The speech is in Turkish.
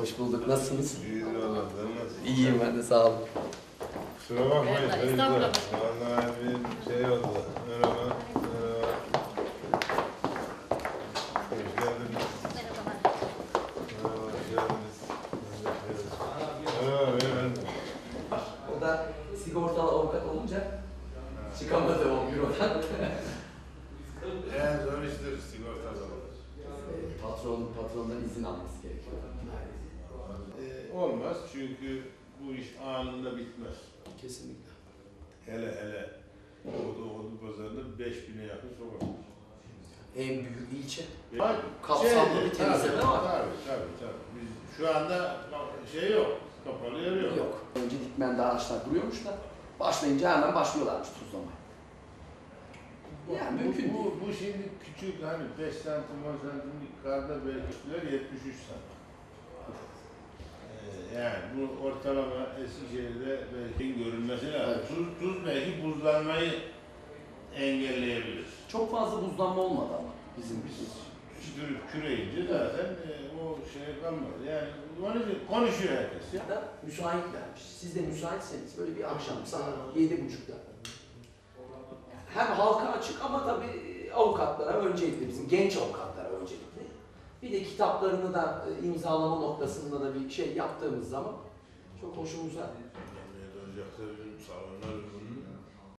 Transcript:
Hoş bulduk. Nasılsınız? İyidir Allah, sen nasılsın? İyiyim ben de sağ olun. Kusura bakmayın Merhaba, çocuklar. estağfurullah. Vallahi bir şey oldu. Merhaba. Merhaba. Hoş geldiniz. Merhabalar. Merhaba, hoş geldiniz. Merhaba beyefendi. O da sigortalı avukat olunca çıkamadı o bürodan. Patron, patrondan izin alması gerekiyor. Ee, olmaz çünkü bu iş anında bitmez. Kesinlikle. Hele hele Ordu Ordu pazarında 5000'e yakın sokak. var. En büyük ilçe. Bak, Kapsamlı bir temizleme tabii, var. Tabii tabii tabii. Biz şu anda şey yok. Kapalı yer yok. Yok. Önce dikmen ağaçlar duruyormuş da başlayınca hemen başlıyorlarmış tuzlamaya. Yani bu, mümkün bu, değil. bu şimdi küçük hani 5 santim 10 santimlik karda belki üstüler 73 santim. Ee, yani bu ortalama Eskişehir'de belki görülmesi lazım. Evet. Tuz, tuz belki buzlanmayı engelleyebilir. Çok fazla buzlanma olmadı ama bizim biz. Sürüp küreyince zaten e, o şey kalmaz. Yani onun için konuşuyor herkes. Ya. Müsaitlermiş. Siz de müsaitseniz böyle bir akşam saat yedi buçukta. Hem halka açık ama tabii avukatlara öncelikli bizim genç avukatlara öncelikli. Bir de kitaplarını da e, imzalama noktasında da bir şey yaptığımız zaman çok hoşumuza